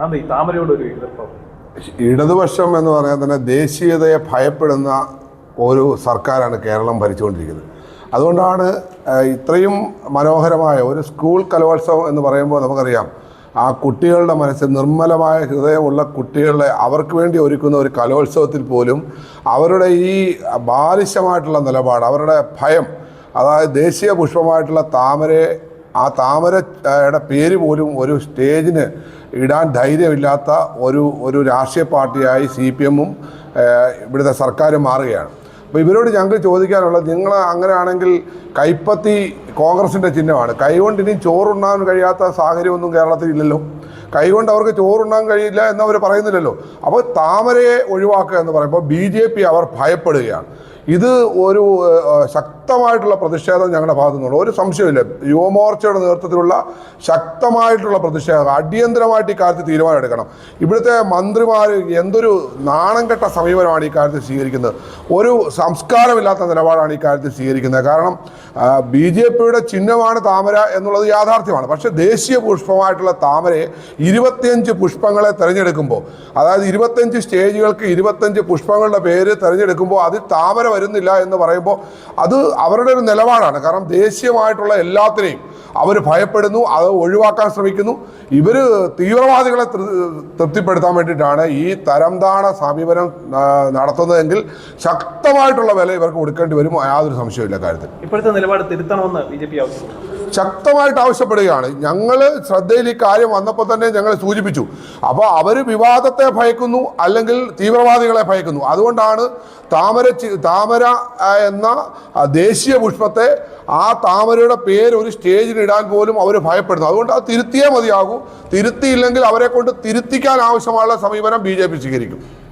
അന്ന് ഈ താമരയോട് ഒരു എതിർപ്പം. ഇടതുപക്ഷം എന്ന് പറയാൻ തന്നെ ദേശീയതയെ ഭയപ്പെടുന്ന ഒരു സർക്കാരാണ് കേരളം ഭരിച്ചുകൊണ്ടിരിക്കുന്നത്. അതുകൊണ്ടാണ് ഇത്രയും മനോഹരമായ ഒരു സ്കൂൾ കലോത്സവം എന്ന് പറയുമ്പോൾ നമുക്കറിയാം ആ കുട്ടികളുടെ മനസ്സിൽ നിർമ്മലമായ ഹൃദയമുള്ള കുട്ടികളെ അവർക്ക് വേണ്ടി ഒരുക്കുന്ന ഒരു കലോത്സവത്തിൽ പോലും അവരുടെ ഈ ബാലിശമായിട്ടുള്ള നിലപാട് അവരുടെ ഭയം അതായത് ദേശീയ പുഷ്പമായിട്ടുള്ള താമരയെ ആ താമരയുടെ പേര് പോലും ഒരു സ്റ്റേജിന് ഇടാൻ ധൈര്യമില്ലാത്ത ഒരു ഒരു രാഷ്ട്രീയ പാർട്ടിയായി സി പി എമ്മും ഇവിടുത്തെ സർക്കാരും മാറുകയാണ്. അപ്പോൾ ഇവരോട് ഞങ്ങൾക്ക് ചോദിക്കാനുള്ളത് നിങ്ങൾ അങ്ങനെയാണെങ്കിൽ കൈപ്പത്തി കോൺഗ്രസിന്റെ ചിഹ്നമാണ്. കൈകൊണ്ട് ഇനി ചോറുണ്ണാൻ കഴിയാത്ത സാഹചര്യമൊന്നും കേരളത്തിൽ ഇല്ലല്ലോ. കൈകൊണ്ട് അവർക്ക് ചോറുണ്ണാൻ കഴിയില്ല എന്നവർ പറയുന്നില്ലല്ലോ. അപ്പോൾ താമരയെ ഒഴിവാക്കുക എന്ന് പറയുമ്പോൾ ബി ജെ പി അവർ ഭയപ്പെടുകയാണ്. ഇത് ഒരു ശക്തമായിട്ടുള്ള പ്രതിഷേധം ഞങ്ങളുടെ ഭാഗത്തു നിന്നുള്ള ഒരു സംശയമില്ല യുവമോർച്ചയുടെ നേതൃത്വത്തിലുള്ള ശക്തമായിട്ടുള്ള പ്രതിഷേധം അടിയന്തരമായിട്ട് ഈ കാര്യത്തിൽ തീരുമാനം എടുക്കണം. ഇവിടുത്തെ മന്ത്രിമാർ എന്തൊരു നാണം കെട്ട സമീപനമാണ് ഈ കാര്യത്തിൽ സ്വീകരിക്കുന്നത്. ഒരു സംസ്കാരമില്ലാത്ത നിലപാടാണ് ഈ കാര്യത്തിൽ സ്വീകരിക്കുന്നത്. കാരണം ബി ജെ പിയുടെ ചിഹ്നമാണ് താമര എന്നുള്ളത് യാഥാർത്ഥ്യമാണ്. പക്ഷെ ദേശീയ പുഷ്പമായിട്ടുള്ള താമരയെ ഇരുപത്തിയഞ്ച് പുഷ്പങ്ങളെ തിരഞ്ഞെടുക്കുമ്പോൾ അതായത് ഇരുപത്തഞ്ച് സ്റ്റേജുകൾക്ക് ഇരുപത്തഞ്ച് പുഷ്പങ്ങളുടെ പേര് തിരഞ്ഞെടുക്കുമ്പോൾ അതിൽ താമര വരുന്നില്ല എന്ന് പറയുമ്പോൾ അത് അവരുടെ ഒരു നിലപാടാണ്. കാരണം ദേശീയമായിട്ടുള്ള എല്ലാത്തിനെയും അവർ ഭയപ്പെടുന്നു അത് ഒഴിവാക്കാൻ ശ്രമിക്കുന്നു. ഇവർ തീവ്രവാദികളെ തൃപ്തിപ്പെടുത്താൻ വേണ്ടിയിട്ടാണ് ഈ തരംതാണ സമീപനം നടത്തുന്നതെങ്കിൽ ശക്തമായിട്ടുള്ള വില ഇവർക്ക് കൊടുക്കേണ്ടി വരും. യാതൊരു സംശയമില്ല കാര്യത്തിൽ. ഇപ്പോഴത്തെ നിലപാട് തിരുത്തണമെന്ന് ബി ജെ പി ആവശ്യപ്പെടുന്നു ശക്തമായിട്ട് ആവശ്യപ്പെടുകയാണ്. ഞങ്ങൾ ശ്രദ്ധയിൽ ഈ കാര്യം വന്നപ്പോൾ തന്നെ ഞങ്ങൾ സൂചിപ്പിച്ചു. അപ്പോൾ അവർ വിവാദത്തെ ഭയക്കുന്നു അല്ലെങ്കിൽ തീവ്രവാദികളെ ഭയക്കുന്നു. അതുകൊണ്ടാണ് താമര താമര എന്ന ദേശീയ പുഷ്പത്തെ ആ താമരയുടെ പേര് ഒരു സ്റ്റേജിൽ ഇടാൻ പോലും അവർ ഭയപ്പെടുന്നു. അതുകൊണ്ട് അത് തിരുത്തിയേ മതിയാകൂ. തിരുത്തിയില്ലെങ്കിൽ അവരെ കൊണ്ട് തിരുത്തിക്കാൻ ആവശ്യമായുള്ള സമീപനം ബി സ്വീകരിക്കും.